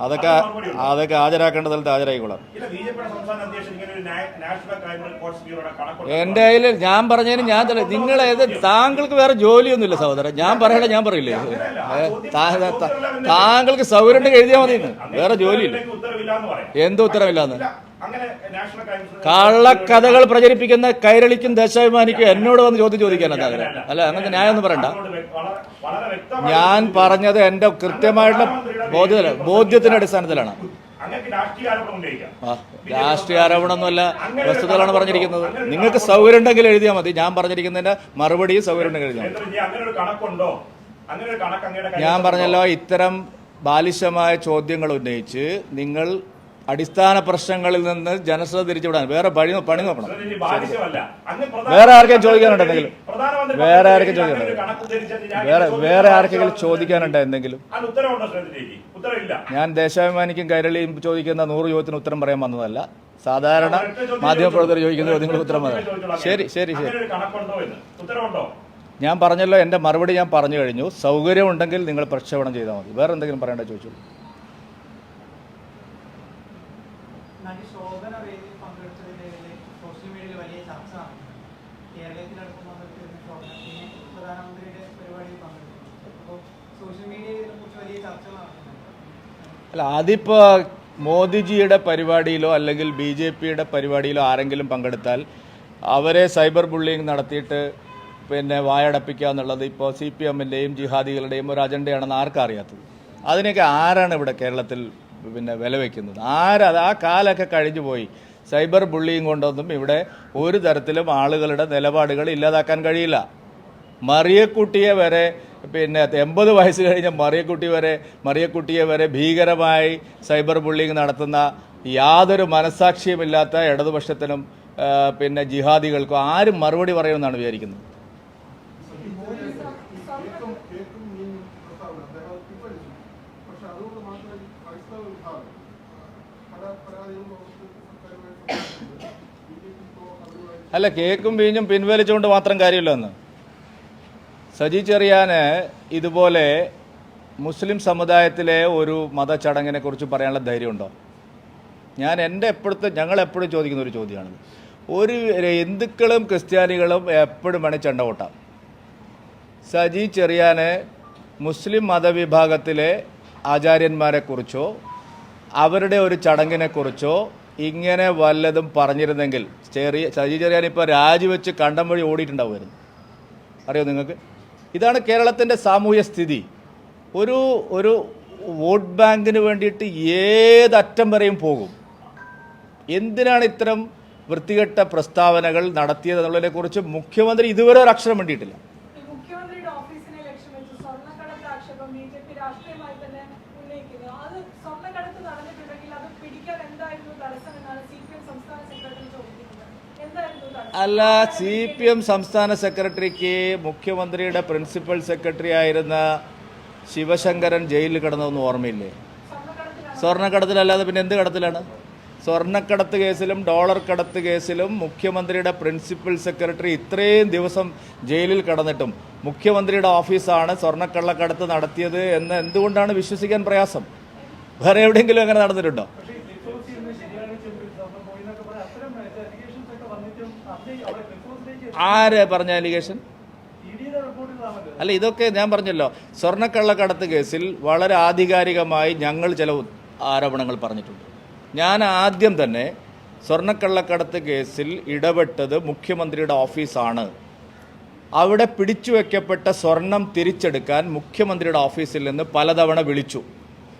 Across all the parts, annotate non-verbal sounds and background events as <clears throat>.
അതൊക്കെ? അതൊക്കെ ഹാജരാക്കേണ്ട സ്ഥലത്ത് ഹാജരായിക്കോളാം എന്റെ കയ്യിൽ ഞാൻ പറഞ്ഞതിന് ഞാൻ നിങ്ങൾ ഏത് താങ്കൾക്ക് വേറെ ജോലിയൊന്നുമില്ല സഹോദരൻ. ഞാൻ പറയണ ഞാൻ പറയില്ലേ? താങ്കൾക്ക് സൗകര്യം എഴുതിയാൽ മതി. വേറെ ജോലിയില്ല. എന്ത് ഉത്തരവില്ലാന്ന്? കള്ളക്കഥകൾ പ്രചരിപ്പിക്കുന്ന കൈരളിക്കും ദേശാഭിമാനിക്കും എന്നോട് വന്ന് ചോദ്യം ചോദിക്കാനാ അങ്ങനെ അല്ല അങ്ങനത്തെ ന്യായമൊന്നും പറയണ്ട. ഞാൻ പറഞ്ഞത് എന്റെ കൃത്യമായിട്ടുള്ള ബോധ്യത്തില ബോധ്യത്തിന്റെ അടിസ്ഥാനത്തിലാണ്. രാഷ്ട്രീയ ആരോപണമൊന്നുമല്ല വസ്തുതകളാണ് പറഞ്ഞിരിക്കുന്നത്. നിങ്ങൾക്ക് സൗകര്യം ഉണ്ടെങ്കിൽ എഴുതിയാൽ മതി. ഞാൻ പറഞ്ഞിരിക്കുന്നതിന്റെ മറുപടി സൗകര്യം ഉണ്ടെങ്കിൽ എഴുതിയാൽ ഞാൻ പറഞ്ഞല്ലോ ഇത്തരം ബാലിശമായ ചോദ്യങ്ങൾ ഉന്നയിച്ച് നിങ്ങൾ അടിസ്ഥാന പ്രശ്നങ്ങളിൽ നിന്ന് ജനശ്രദ്ധ തിരിച്ചുവിടാൻ. വേറെ പണി പണി നോക്കണം. വേറെ ആർക്കെങ്കിലും ചോദിക്കാനുണ്ടെങ്കിലും. വേറെ ആർക്കെങ്കിലും ആർക്കും ചോദിക്കാനുണ്ട് വേറെ വേറെ ആർക്കെങ്കിലും ചോദിക്കാനുണ്ടോ എന്തെങ്കിലും? ഞാൻ ദേശാഭിമാനിക്കും കൈരളിയും ചോദിക്കുന്ന നൂറ് ചോദ്യത്തിന് ഉത്തരം പറയാൻ വന്നതല്ല. സാധാരണ മാധ്യമപ്രവർത്തകർ ചോദിക്കുന്ന ചോദ്യങ്ങൾക്ക് ഉത്തരം പറയാം ശരി ശരി ശരി. ഞാൻ പറഞ്ഞല്ലോ എന്റെ മറുപടി ഞാൻ പറഞ്ഞു കഴിഞ്ഞു. സൗകര്യം ഉണ്ടെങ്കിൽ നിങ്ങൾ പ്രക്ഷേപണം ചെയ്താൽ മതി. വേറെ എന്തെങ്കിലും പറയേണ്ട ചോദിച്ചു നടി ശോഭന വേദിയിൽ പേരിൽ സോഷ്യൽ മീഡിയയിൽ വലിയ ചർച്ച നടക്കുന്നു കേരളത്തിലടക്കം പങ്കെടുത്തിരുന്ന ശോഭന പിന്നെ പ്രധാനമന്ത്രിയുടെ പരിപാടിയിൽ പങ്കെടുത്തു അപ്പോൾ സോഷ്യൽ മീഡിയയിൽ ഇതിനെക്കുറിച്ച് വലിയ ചർച്ചകൾ നടക്കുന്നുണ്ട് അല്ല ആദ്യപ്പോ മോദിജിയുടെ പരിപാടിയിലോ അല്ലെങ്കിൽ ബി ജെ പിയുടെ പരിപാടിയിലോ ആരെങ്കിലും പങ്കെടുത്താൽ അവരെ സൈബർ ബുള്ളിങ് നടത്തിയിട്ട് പിന്നെ വായടപ്പിക്കുക എന്നുള്ളത് ഇപ്പോൾ സി പി എമ്മിന്റെയും ജിഹാദികളുടെയും ഒരു അജണ്ടയാണെന്ന് ആർക്കറിയാത്തത്? അതിനൊക്കെ ആരാണ് ഇവിടെ കേരളത്തിൽ പിന്നെ വില വയ്ക്കുന്നത് ആരത് ആ കാലൊക്കെ കഴിഞ്ഞു പോയി. സൈബർ ബുള്ളിയും കൊണ്ടൊന്നും ഇവിടെ ഒരു തരത്തിലും ആളുകളുടെ നിലപാടുകൾ ഇല്ലാതാക്കാൻ കഴിയില്ല. മറിയക്കുട്ടിയെ വരെ പിന്നെ എൺപത് വയസ്സ് കഴിഞ്ഞ മറിയക്കുട്ടി വരെ മറിയക്കുട്ടിയെ വരെ ഭീകരമായി സൈബർ ബുള്ളിങ് നടത്തുന്ന യാതൊരു മനസാക്ഷിയുമില്ലാത്ത ഇടതുപക്ഷത്തിനും പിന്നെ ജിഹാദികൾക്കും ആരും മറുപടി പറയുമെന്നാണ് വിചാരിക്കുന്നത് കേക്കും കേക്കും മീനും പ്രസ്താവന അദ്ദേഹം പിൻവലിച്ചു പക്ഷെ അതുകൊണ്ട് മാത്രം ഈ ക്രൈസ്തവ വിഭാഗം പല പരാതികളും അവർക്ക് സർക്കാരുമായി ബി ജെ പി ഇപ്പോൾ അവരുമായി അല്ല കേക്കും വീഞ്ഞും പിൻവലിച്ചുകൊണ്ട് മാത്രം കാര്യമില്ലെന്ന് സജി ചെറിയാന് ഇതുപോലെ മുസ്ലിം സമുദായത്തിലെ ഒരു മതചടങ്ങിനെ കുറിച്ച് പറയാനുള്ള ധൈര്യമുണ്ടോ? ഞാൻ എന്റെ എപ്പോഴത്തെ ഞങ്ങൾ എപ്പോഴും ചോദിക്കുന്ന ഒരു ചോദ്യമാണിത്. ഒരു ഹിന്ദുക്കളും ക്രിസ്ത്യാനികളും എപ്പോഴും വേണേൽ ചെണ്ട കൊട്ടാം സജി ചെറിയാന് മുസ്ലിം മതവിഭാഗത്തിലെ ആചാര്യന്മാരെക്കുറിച്ചോ അവരുടെ ഒരു ചടങ്ങിനെക്കുറിച്ചോ ഇങ്ങനെ വല്ലതും പറഞ്ഞിരുന്നെങ്കിൽ ചെറിയ ശശി ചെറിയാൻ ഇപ്പോൾ രാജിവെച്ച് കണ്ടം വഴി ഓടിയിട്ടുണ്ടാവുമായിരുന്നു. അറിയോ നിങ്ങൾക്ക്? ഇതാണ് കേരളത്തിന്റെ സാമൂഹ്യ സ്ഥിതി. ഒരു ഒരു വോട്ട് ബാങ്കിന് വേണ്ടിയിട്ട് ഏതറ്റം വരെയും പോകും. എന്തിനാണ് ഇത്തരം വൃത്തികെട്ട പ്രസ്താവനകൾ നടത്തിയത് എന്നുള്ളതിനെക്കുറിച്ച് മുഖ്യമന്ത്രി ഇതുവരെ ഒരു അക്ഷരം വേണ്ടിയിട്ടില്ല ഈ മുഖ്യമന്ത്രിയുടെ ഓഫീസിനെ ലക്ഷ്യം വെച്ച് സ്വർണക്കടത്ത് ആക്ഷേപം ബി ജെ പി രാഷ്ട്രീയമായി തന്നെ ഉന്നയിക്കുന്നു അത് സ്വർണക്കടത്ത് നടന്നിട്ടുണ്ടെങ്കിൽ അത് പിടിക്കാൻ എന്തായിരുന്നു തടസ്സം എന്നാണ് സി പി എം സംസ്ഥാന സെക്രട്ടറി ചോദിക്കുന്നത് എന്തായിരുന്നു തടസ്സം അല്ല സി പി എം സംസ്ഥാന സെക്രട്ടറിക്ക് മുഖ്യമന്ത്രിയുടെ പ്രിൻസിപ്പൽ സെക്രട്ടറി ആയിരുന്ന ശിവശങ്കരൻ ജയിലിൽ കിടന്നതെന്ന് ഓർമ്മയില്ലേ? സ്വർണക്കടത്തിലല്ലാതെ പിന്നെ എന്ത് കടത്തിലാണ്? സ്വർണക്കടത്ത് കേസിലും ഡോളർ കടത്ത് കേസിലും മുഖ്യമന്ത്രിയുടെ പ്രിൻസിപ്പൽ സെക്രട്ടറി ഇത്രയും ദിവസം ജയിലിൽ കടന്നിട്ടും മുഖ്യമന്ത്രിയുടെ ഓഫീസാണ് സ്വർണക്കള്ളക്കടത്ത് നടത്തിയത് എന്ന് എന്തുകൊണ്ടാണ് വിശ്വസിക്കാൻ പ്രയാസം? വേറെ എവിടെയെങ്കിലും അങ്ങനെ നടന്നിട്ടുണ്ടോ? ആര് പറഞ്ഞ അലിഗേഷൻ അല്ല ഇതൊക്കെ ഞാൻ പറഞ്ഞല്ലോ. സ്വർണക്കള്ളക്കടത്ത് കേസിൽ വളരെ ആധികാരികമായി ഞങ്ങൾ ചില ആരോപണങ്ങൾ പറഞ്ഞിട്ടുണ്ട്. ഞാൻ ആദ്യം തന്നെ സ്വർണക്കള്ളക്കടത്ത് കേസിൽ ഇടപെട്ടത് മുഖ്യമന്ത്രിയുടെ ഓഫീസാണ്. അവിടെ പിടിച്ചു വയ്ക്കപ്പെട്ട സ്വർണം തിരിച്ചെടുക്കാൻ മുഖ്യമന്ത്രിയുടെ ഓഫീസിൽ നിന്ന് പലതവണ വിളിച്ചു.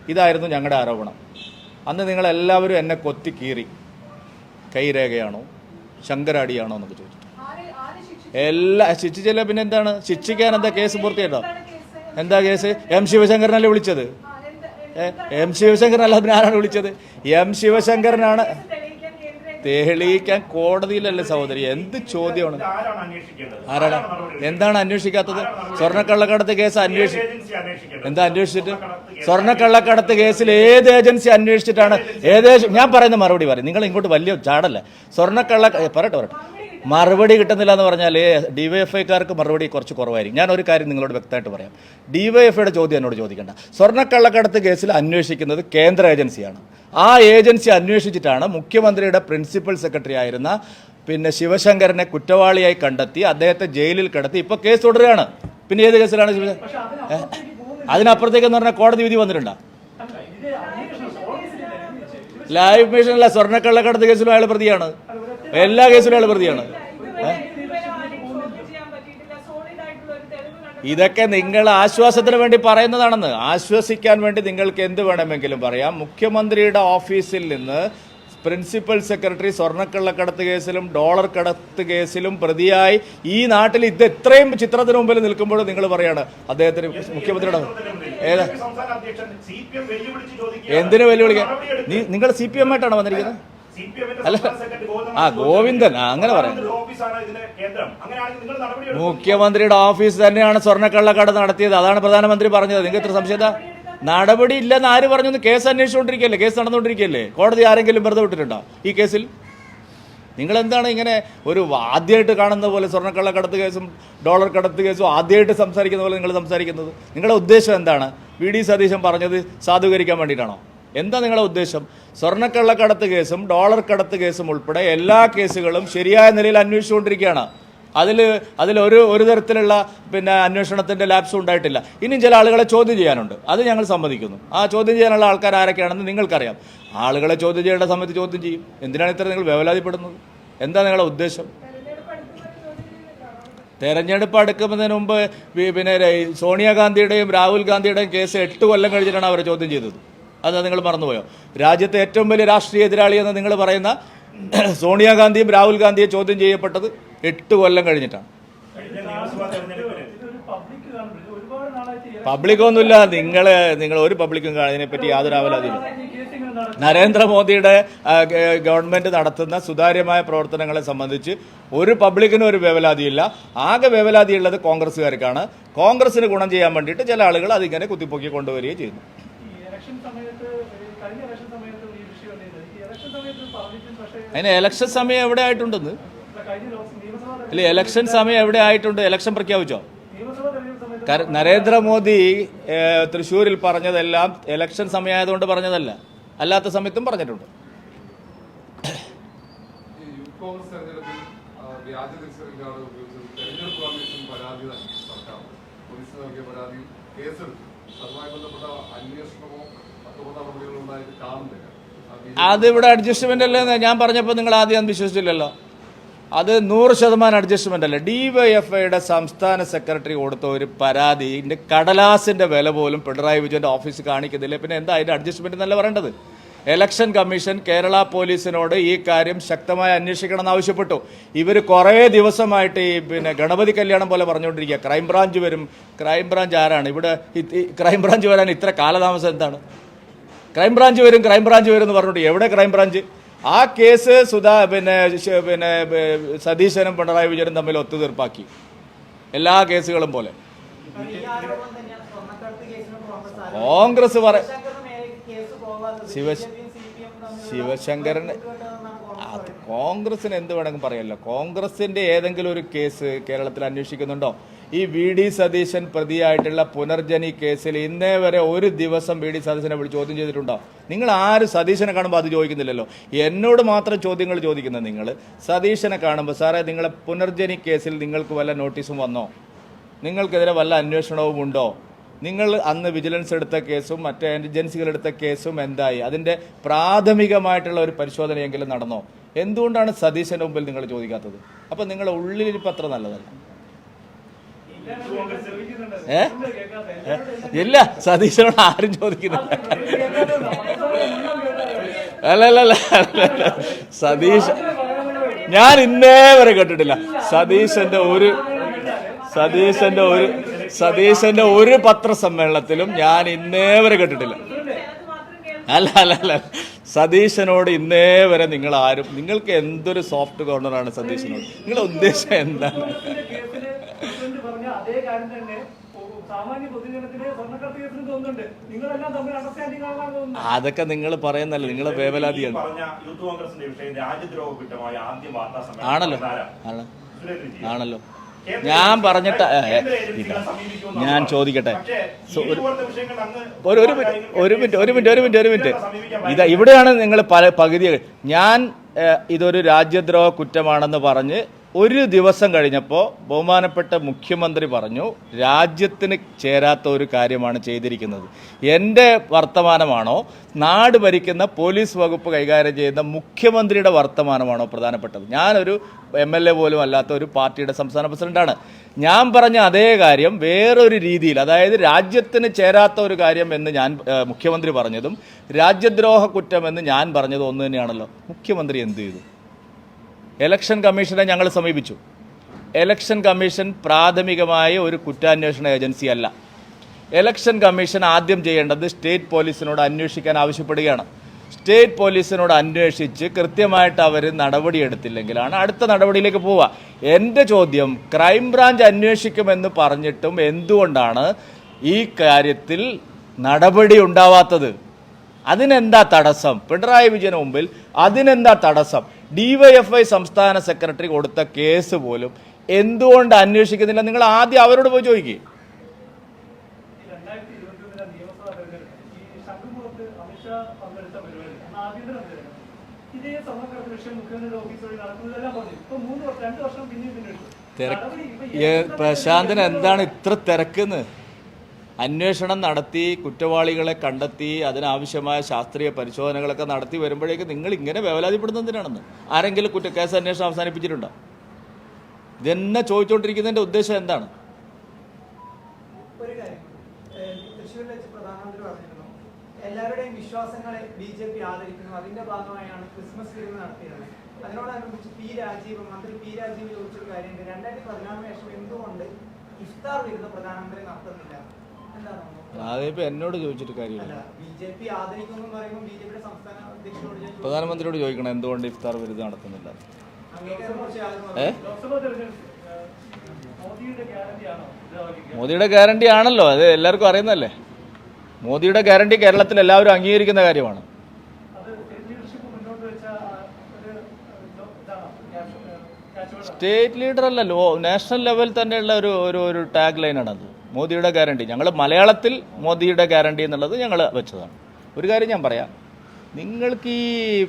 ഇതായിരുന്നു ഞങ്ങളുടെ ആരോപണം. അന്ന് നിങ്ങളെല്ലാവരും എന്നെ കൊത്തി കീറി. കൈരേഖയാണോ? ശങ്കരാടിയാണോ എന്നൊക്കെ ചോദിച്ചു എല്ലാ ശിക്ഷിച്ചില്ല പിന്നെ എന്താണ്? ശിക്ഷിക്കാൻ എന്താ കേസ് പൂർത്തിയായിട്ടോ? എന്താ കേസ്? എം ശിവശങ്കരനല്ലേ വിളിച്ചത്? എം ശിവശങ്കരനല്ല പിന്നെ ആരാണ് വിളിച്ചത്? എം ശിവശങ്കരനാണ്. തെളിയിക്കാൻ കോടതിയിലല്ലേ സഹോദരി? എന്ത് ചോദ്യമാണ്? ആരാണ് എന്താണ് അന്വേഷിക്കാത്തത്? സ്വർണക്കള്ളക്കടത്ത് കേസ് അന്വേഷി എന്താ അന്വേഷിച്ചിട്ട്? സ്വർണക്കള്ളക്കടത്ത് കേസിൽ ഏത് ഏജൻസി അന്വേഷിച്ചിട്ടാണ്? ഏത് ഞാൻ പറയുന്ന മറുപടി പറയും. നിങ്ങൾ ഇങ്ങോട്ട് വലിയ ചാടല്ല? സ്വർണക്കള്ള പറയട്ടെ പറയട്ടെ. മറുപടി കിട്ടുന്നില്ല എന്ന് പറഞ്ഞാൽ ഡിവൈഎഫ്ഐക്കാർക്ക് മറുപടി കുറച്ച് കുറവായിരിക്കും. ഞാൻ ഒരു കാര്യം നിങ്ങളോട് വ്യക്തമായിട്ട് പറയാം. ഡിവൈഎഫ്ഐയുടെ ചോദ്യം എന്നോട് ചോദിക്കേണ്ട. സ്വർണക്കള്ളക്കടത്ത് കേസിൽ അന്വേഷിക്കുന്നത് കേന്ദ്ര ഏജൻസിയാണ്. ആ ഏജൻസി അന്വേഷിച്ചിട്ടാണ് മുഖ്യമന്ത്രിയുടെ പ്രിൻസിപ്പൽ സെക്രട്ടറി ആയിരുന്ന പിന്നെ ശിവശങ്കരനെ കുറ്റവാളിയായി കണ്ടെത്തി അദ്ദേഹത്തെ ജയിലിൽ കിടത്തി. ഇപ്പോൾ കേസ് തുടരുകയാണ്. പിന്നെ ഏത് കേസിലാണ് അതിനപ്പുറത്തേക്ക് എന്ന് പറഞ്ഞാൽ കോടതി വിധി വന്നിട്ടുണ്ടോ? ലൈഫ് മിഷനിലെ സ്വർണക്കള്ളക്കടത്ത് കേസിലും അയാൾ പ്രതിയാണ്. എല്ലാ കേസിലും അയാൾ പ്രതിയാണ്. ഇതുവരെ ഇതുവരെ ആരെയും ചെയ്യാൻ പറ്റിയിട്ടില്ല. സോളിഡ് ആയിട്ടുള്ള ഒരു തെളിവ് കണ്ടെത്താൻ ഇതൊക്കെ നിങ്ങൾ ആശ്വാസത്തിന് വേണ്ടി പറയുന്നതാണെന്ന്. ആശ്വസിക്കാൻ വേണ്ടി നിങ്ങൾക്ക് എന്ത് വേണമെങ്കിലും പറയാം. മുഖ്യമന്ത്രിയുടെ ഓഫീസിൽ നിന്ന് പ്രിൻസിപ്പൽ സെക്രട്ടറി സ്വർണക്കള്ളക്കടത്ത് കേസിലും ഡോളർ കടത്ത് കേസിലും പ്രതിയായി ഈ നാട്ടിൽ ഇത് എത്രയും ചിത്രത്തിന് മുമ്പിൽ നിൽക്കുമ്പോൾ നിങ്ങൾ പറയാണ് അദ്ദേഹത്തിന് മുഖ്യമന്ത്രിയുടെ ഏതാ. എന്തിനു വെല്ലുവിളിക്കാൻ? നിങ്ങൾ സി പി എം ആയിട്ടാണ് വന്നിരിക്കുന്നത്? അല്ല. ആ, ഗോവിന്ദൻ, അങ്ങനെ പറയാം. മുഖ്യമന്ത്രിയുടെ ഓഫീസ് തന്നെയാണ് സ്വർണക്കള്ളക്കടത്ത് നടത്തിയത്. അതാണ് പ്രധാനമന്ത്രി പറഞ്ഞത്. നിങ്ങൾ ഇത്ര സംശയത നടപടി ഇല്ലെന്ന് ആര് പറഞ്ഞു കേസ് അന്വേഷിച്ചുകൊണ്ടിരിക്കുകയല്ലേ? കേസ് നടന്നുകൊണ്ടിരിക്കുകയല്ലേ? കോടതി ആരെങ്കിലും വെറുതെ വിട്ടിട്ടുണ്ടോ ഈ കേസിൽ? നിങ്ങൾ എന്താണ് ഇങ്ങനെ ഒരു ആദ്യമായിട്ട് കാണുന്ന പോലെ സ്വർണക്കള്ളക്കടത്ത് കേസും ഡോളർ കടത്ത് കേസും ആദ്യമായിട്ട് സംസാരിക്കുന്ന പോലെ നിങ്ങൾ സംസാരിക്കുന്നത്? നിങ്ങളുടെ ഉദ്ദേശം എന്താണ്? വി. ഡി. സതീശൻ പറഞ്ഞത് സാധൂകരിക്കാൻ വേണ്ടിയിട്ടാണോ? എന്താ നിങ്ങളുടെ ഉദ്ദേശം? സ്വർണക്കള്ളക്കടത്ത് കേസും ഡോളർ കടത്ത് കേസും ഉൾപ്പെടെ എല്ലാ കേസുകളും ശരിയായ നിലയിൽ അന്വേഷിച്ചുകൊണ്ടിരിക്കുകയാണ്. അതിൽ അതിൽ ഒരു ഒരു തരത്തിലുള്ള പിന്നെ അന്വേഷണത്തിന്റെ ലാപ്സും ഉണ്ടായിട്ടില്ല. ഇനിയും ചില ആളുകളെ ചോദ്യം ചെയ്യാനുണ്ട്. അത് ഞങ്ങൾ സമ്മതിക്കുന്നു. ആ ചോദ്യം ചെയ്യാനുള്ള ആൾക്കാർ ആരൊക്കെയാണെന്ന് നിങ്ങൾക്കറിയാം. ആളുകളെ ചോദ്യം ചെയ്യേണ്ട സമയത്ത് ചോദ്യം ചെയ്യും. എന്തിനാണ് ഇത്ര നിങ്ങൾ വേവലാതിപ്പെടുന്നത്? എന്താ നിങ്ങളുടെ ഉദ്ദേശം? തെരഞ്ഞെടുപ്പ് അടുക്കുന്നതിന് മുമ്പ് പിന്നെ സോണിയാഗാന്ധിയുടെയും രാഹുൽ ഗാന്ധിയുടെയും കേസ് എട്ട് കൊല്ലം കഴിഞ്ഞിട്ടാണ് അവരെ ചോദ്യം ചെയ്തത്. അത് നിങ്ങൾ മറന്നുപോയോ? രാജ്യത്തെ ഏറ്റവും വലിയ രാഷ്ട്രീയ എതിരാളി എന്ന് നിങ്ങൾ പറയുന്ന <clears throat> സോണിയാഗാന്ധിയും രാഹുൽ ഗാന്ധിയെ ചോദ്യം ചെയ്യപ്പെട്ടത് എട്ട് കൊല്ലം കഴിഞ്ഞിട്ടാണ്. പബ്ലിക്കൊന്നുമില്ല. നിങ്ങൾ നിങ്ങൾ ഒരു പബ്ലിക്കും ഇതിനെപ്പറ്റി യാതൊരു ആവലാതിയില്ല. നരേന്ദ്രമോദിയുടെ ഗവൺമെന്റ് നടത്തുന്ന സുതാര്യമായ പ്രവർത്തനങ്ങളെ സംബന്ധിച്ച് ഒരു പബ്ലിക്കിനും ഒരു വേവലാതിയില്ല. ആകെ വേവലാതിയുള്ളത് കോൺഗ്രസ്സുകാർക്കാണ്. കോൺഗ്രസ്സിന് ഗുണം ചെയ്യാൻ വേണ്ടിയിട്ട് ചില ആളുകൾ അതിങ്ങനെ കുത്തിപ്പൊക്കി കൊണ്ടുവരികയും ചെയ്യുന്നു. അതിന് ഇലക്ഷൻ സമയം എവിടെ ആയിട്ടുണ്ടെന്ന്? ഇല്ല, ഇലക്ഷൻ സമയം എവിടെ ആയിട്ടുണ്ട്? ഇലക്ഷൻ പ്രഖ്യാപിച്ചോ? നരേന്ദ്രമോദി തൃശ്ശൂരിൽ പറഞ്ഞതെല്ലാം ഇലക്ഷൻ സമയമായതുകൊണ്ട് പറഞ്ഞതല്ല. അല്ലാത്ത സമയത്തും പറഞ്ഞിട്ടുണ്ട്. കേസെടുത്തു. അതുമായി ബന്ധപ്പെട്ട അന്വേഷണമോ മറ്റു നടപടികളോ ഉണ്ടായിട്ട് കാണുന്നില്ല. ആ ബി- അത് അഡ്ജസ്റ്റ്മെന്റ് അല്ലേ ഞാൻ പറഞ്ഞപ്പോൾ നിങ്ങൾ ആദ്യം വിശ്വസിച്ചില്ലല്ലോ. അത് നൂറ് ശതമാനം അഡ്ജസ്റ്റ്മെന്റ് അല്ല? ഐയുടെ സംസ്ഥാന സെക്രട്ടറി കൊടുത്ത ഒരു പരാതിന്റെ കടലാസിന്റെ വില പോലും പിണറായി വിജയന്റെ ഓഫീസ് കാണിക്കുന്നില്ല. പിന്നെ എന്താ അതിന്റെ അഡ്ജസ്റ്റ്മെന്റ് എന്നല്ല പറയേണ്ടത്? ഇലക്ഷൻ കമ്മീഷൻ കേരള പോലീസിനോട് ഈ കാര്യം ശക്തമായി അന്വേഷിക്കണം എന്ന് ആവശ്യപ്പെട്ടു ഇവർ കുറേ ദിവസമായിട്ട് ഈ പിന്നെ ഗണപതി കല്യാണം പോലെ പറഞ്ഞുകൊണ്ടിരിക്കുക. ക്രൈംബ്രാഞ്ച് വരും. ക്രൈംബ്രാഞ്ച് ആരാണ്? ഇവിടെ ക്രൈംബ്രാഞ്ച് വരാൻ ഇത്ര കാലതാമസം എന്താണ്? ക്രൈംബ്രാഞ്ച് വരും ക്രൈംബ്രാഞ്ച് വരും എന്ന് പറഞ്ഞിട്ട് എവിടെ ക്രൈംബ്രാഞ്ച് ആ കേസ് സുധാ പിന്നെ പിന്നെ സതീശനും പിണറായി വിജയനും തമ്മിൽ ഒത്തുതീർപ്പാക്കി. എല്ലാ കേസുകളും പോലെ. കോൺഗ്രസ് പറയാം കോൺഗ്രസ് പറ ശിവ- ശിവശങ്കരൻ അത് കോൺഗ്രസിന് എന്ത് വേണമെങ്കിൽ പറയാമല്ലോ കോൺഗ്രസിന്റെ ഏതെങ്കിലും ഒരു കേസ് കേരളത്തിൽ അന്വേഷിക്കുന്നുണ്ടോ? ഈ വി ഡി സതീശൻ പ്രതിയായിട്ടുള്ള പുനർജനി കേസിൽ ഇന്നേ വരെ ഒരു ദിവസം വി ഡി സതീശനെ വിളിച്ച് ചോദ്യം ചെയ്തിട്ടുണ്ടോ? നിങ്ങൾ ആരും സതീശനെ കാണുമ്പോൾ അത് ചോദിക്കുന്നില്ലല്ലോ. എന്നോട് മാത്രം ചോദ്യങ്ങൾ ചോദിക്കുന്നത് നിങ്ങൾ സതീശനെ കാണുമ്പോൾ സാറേ നിങ്ങളെ പുനർജനി കേസിൽ നിങ്ങൾക്ക് വല്ല നോട്ടീസും വന്നോ? നിങ്ങൾക്കെതിരെ വല്ല അന്വേഷണവും ഉണ്ടോ? നിങ്ങൾ അന്ന് വിജിലൻസ് എടുത്ത കേസും മറ്റ് ഏജൻസികൾ എടുത്ത കേസും എന്തായി? അതിന്റെ പ്രാഥമികമായിട്ടുള്ള ഒരു പരിശോധനയെങ്കിലും നടന്നോ? എന്തുകൊണ്ടാണ് സതീശന്റെ മുമ്പിൽ നിങ്ങൾ ചോദിക്കാത്തത്? അപ്പം നിങ്ങളുടെ ഉള്ളിലിരിപ്പ് അത്ര നല്ലതല്ല. ഇല്ല സതീശനോട് ആരും ചോദിക്കുന്നില്ല. അല്ല അല്ല അല്ല അല്ല. സതീഷ് ഞാൻ ഇന്നേ വരെ കേട്ടിട്ടില്ല. സതീശന്റെ ഒരു സതീശന്റെ ഒരു സതീശന്റെ ഒരു പത്രസമ്മേളനത്തിലും ഞാൻ ഇന്നേ വരെ കേട്ടിട്ടില്ല. അല്ല അല്ല അല്ല. സതീശനോട് ഇന്നേ വരെ നിങ്ങൾ ആരും നിങ്ങൾക്ക് എന്തൊരു സോഫ്റ്റ് കോർണറാണ് സതീശനോട്? നിങ്ങളുടെ ഉദ്ദേശം എന്താണ്? അതൊക്കെ നിങ്ങൾ പറയുന്നല്ലോ നിങ്ങൾ ഈ വേവലാതിയാണ് ആണല്ലോ. ആണല്ലോ. ഞാൻ പറഞ്ഞിട്ട് ഞാൻ ചോദിക്കട്ടെ. ഒരു- ഒരു ഒരു മിനിറ്റ് ഒരു മിനിറ്റ് ഒരു മിനിറ്റ് ഒരു മിനിറ്റ് ഇത് ഇതാ ഇവിടെയാണ് നിങ്ങൾ പല പകുതി ഞാൻ ഇതൊരു രാജ്യദ്രോഹ കുറ്റമാണെന്ന് പറഞ്ഞ് ഒരു ദിവസം കഴിഞ്ഞപ്പോൾ ബഹുമാനപ്പെട്ട മുഖ്യമന്ത്രി പറഞ്ഞു രാജ്യത്തിന് ചേരാത്ത ഒരു കാര്യമാണ് ചെയ്തിരിക്കുന്നത്. എന്റെ വർത്തമാനമാണോ നാട് ഭരിക്കുന്ന പോലീസ് വകുപ്പ് കൈകാര്യം ചെയ്യുന്ന മുഖ്യമന്ത്രിയുടെ വർത്തമാനമാണോ പ്രധാനപ്പെട്ടത്? ഞാനൊരു എം എൽ എ പോലും അല്ലാത്ത ഒരു പാർട്ടിയുടെ സംസ്ഥാന പ്രസിഡന്റാണ്. ഞാൻ പറഞ്ഞ അതേ കാര്യം വേറൊരു രീതിയിൽ അതായത് രാജ്യത്തിന് ചേരാത്ത ഒരു കാര്യം എന്ന് ഞാൻ മുഖ്യമന്ത്രി പറഞ്ഞതും രാജ്യദ്രോഹ കുറ്റം എന്ന് ഞാൻ പറഞ്ഞതും ഒന്ന് തന്നെയാണല്ലോ. മുഖ്യമന്ത്രി എന്ത് ചെയ്തു? ഇലക്ഷൻ കമ്മീഷനെ ഞങ്ങൾ സമീപിച്ചു. ഇലക്ഷൻ കമ്മീഷൻ പ്രാഥമികമായ ഒരു കുറ്റാന്വേഷണ ഏജൻസി അല്ല. ഇലക്ഷൻ കമ്മീഷൻ ആദ്യം ചെയ്യേണ്ടത് സ്റ്റേറ്റ് പോലീസിനോട് അന്വേഷിക്കാൻ ആവശ്യപ്പെടുകയാണ്. സ്റ്റേറ്റ് പോലീസിനോട് അന്വേഷിച്ച് കൃത്യമായിട്ട് അവർ നടപടിയെടുത്തില്ലെങ്കിലാണ് അടുത്ത നടപടിയിലേക്ക് പോവുക. എന്റെ ചോദ്യം ക്രൈംബ്രാഞ്ച് അന്വേഷിക്കുമെന്ന് പറഞ്ഞിട്ടും എന്തുകൊണ്ടാണ് ഈ കാര്യത്തിൽ നടപടി ഉണ്ടാവാത്തത്? അതിനെന്താ തടസ്സം? പിണറായി വിജയന് മുമ്പിൽ അതിനെന്താ തടസ്സം? ഡിവൈഎഫ്ഐ സംസ്ഥാന സെക്രട്ടറി കൊടുത്ത കേസ് പോലും എന്തുകൊണ്ട് അന്വേഷിക്കുന്നില്ല? നിങ്ങൾ ആദ്യം അവരോട് പോയി ചോദിക്കുക പ്രശാന്തൻ എന്താണ് ഇത്ര തിരക്കെന്ന്? അന്വേഷണം നടത്തി കുറ്റവാളികളെ കണ്ടെത്തി അതിനാവശ്യമായ ശാസ്ത്രീയ പരിശോധനകളൊക്കെ നടത്തി വരുമ്പോഴേക്കും നിങ്ങൾ ഇങ്ങനെ വേവലാതിപ്പെടുന്നതിനാണെന്ന് ആരെങ്കിലും കുറ്റക്കേസ് അന്വേഷണം അവസാനിപ്പിച്ചിട്ടുണ്ടോ? ഇതെന്നെ ചോദിച്ചുകൊണ്ടിരിക്കുന്നതിന്റെ ഉദ്ദേശം എന്താണ്? എല്ലാവരുടെയും വിശ്വാസങ്ങളെ ബി ജെ പി ആദരിക്കുന്നു. അതിന്റെ ഭാഗമായാണ് ക്രിസ്മസ് വിരുന്ന് നടത്തിയത്. അതിനോടനുബന്ധിച്ച് പി രാജീവ് മന്ത്രി പി രാജീവ് ചോദിച്ചൊരു കാര്യമുണ്ട്. രണ്ടായിരത്തി പതിനാറിന് ശേഷം എന്തുകൊണ്ട് ഇഫ്താർ വിരുന്ന് പ്രധാനമന്ത്രി നടത്തുന്നില്ല? അതിപ്പോ എന്നോട് ചോദിച്ചിട്ട് കാര്യമില്ല. പ്രധാനമന്ത്രിയോട് ചോദിക്കണം എന്തുകൊണ്ട് ഇഫ്താർ വിരുദ്ധ നടത്തുന്നില്ല? ഏ? മോദിയുടെ ഗ്യാരണ്ടി ആണോ? മോദിയുടെ ഗ്യാരണ്ടി ആണല്ലോ അത് എല്ലാവർക്കും അറിയുന്നല്ലേ മോദിയുടെ ഗ്യാരണ്ടി കേരളത്തിൽ എല്ലാവരും അംഗീകരിക്കുന്ന കാര്യമാണ്. അത് സ്റ്റേറ്റ് ലീഡർ അല്ലല്ലോ നാഷണൽ ലെവൽ തന്നെയുള്ള ഒരു ഒരു ഒരു ടാഗ് ലൈനാണത്. മോദിയുടെ ഗ്യാരണ്ടി. ഞങ്ങൾ മലയാളത്തിൽ മോദിയുടെ ഗ്യാരണ്ടി എന്നുള്ളത് ഞങ്ങൾ വെച്ചതാണ്. ഒരു കാര്യം ഞാൻ പറയാം. നിങ്ങൾക്ക് ഈ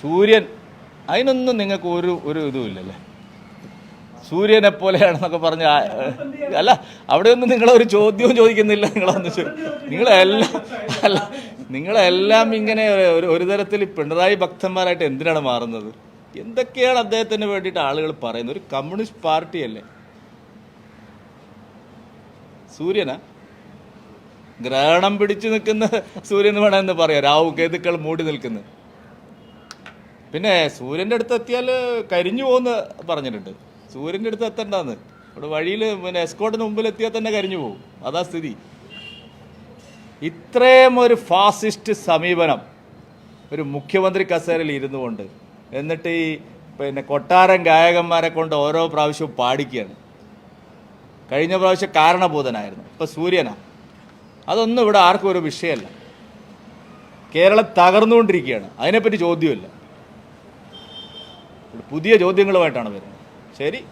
സൂര്യൻ അതിനൊന്നും നിങ്ങൾക്ക് ഒരു ഒരു ഇതുമില്ലല്ലേ സൂര്യനെ പോലെയാണെന്നൊക്കെ പറഞ്ഞ അല്ല അവിടെയൊന്നും നിങ്ങളൊരു ചോദ്യവും ചോദിക്കുന്നില്ല. നിങ്ങളൊന്ന് നിങ്ങളെല്ലാം അല്ല നിങ്ങളെല്ലാം ഇങ്ങനെ ഒരു ഒരു തരത്തിൽ പിണറായി ഭക്തന്മാരായിട്ട് എന്തിനാണ് മാറുന്നത്? എന്തൊക്കെയാണ് അദ്ദേഹത്തിന് വേണ്ടിയിട്ട് ആളുകൾ പറയുന്നത്? ഒരു കമ്മ്യൂണിസ്റ്റ് പാർട്ടിയല്ലേ? സൂര്യനാ? ഗ്രഹണം പിടിച്ചു നിൽക്കുന്ന സൂര്യൻ എന്ന് പറയാം. രാഹു കേതുക്കൾ മൂടി നിൽക്കുന്നത് പിന്നെ സൂര്യന്റെ അടുത്ത് എത്തിയാൽ കരിഞ്ഞു പോകുമെന്ന് പറഞ്ഞിട്ടുണ്ട്. സൂര്യന്റെ അടുത്ത് എത്തണ്ടെന്ന്. ഇവിടെ വഴിയിൽ പിന്നെ എസ്കോട്ടിന് മുമ്പിൽ എത്തിയാൽ തന്നെ കരിഞ്ഞു പോകും. അതാ സ്ഥിതി. ഇത്രയും ഒരു ഫാസിസ്റ്റ് സമീപനം ഒരു മുഖ്യമന്ത്രി കസേരയിൽ ഇരുന്നു കൊണ്ട് എന്നിട്ട് ഈ പിന്നെ കൊട്ടാരം ഗായകന്മാരെ കൊണ്ട് ഓരോ പ്രാവശ്യവും പാടിക്കുകയാണ്. കഴിഞ്ഞ പ്രാവശ്യം കാരണഭൂതനായിരുന്നു ഇപ്പം സൂര്യനാ. അതൊന്നും ഇവിടെ ആർക്കും ഒരു വിഷയമല്ല. കേരളം തകർന്നുകൊണ്ടിരിക്കുകയാണ്. അതിനെപ്പറ്റി ചോദ്യമില്ല. പുതിയ ചോദ്യങ്ങളുമായിട്ടാണ് വരുന്നത്. ശരി.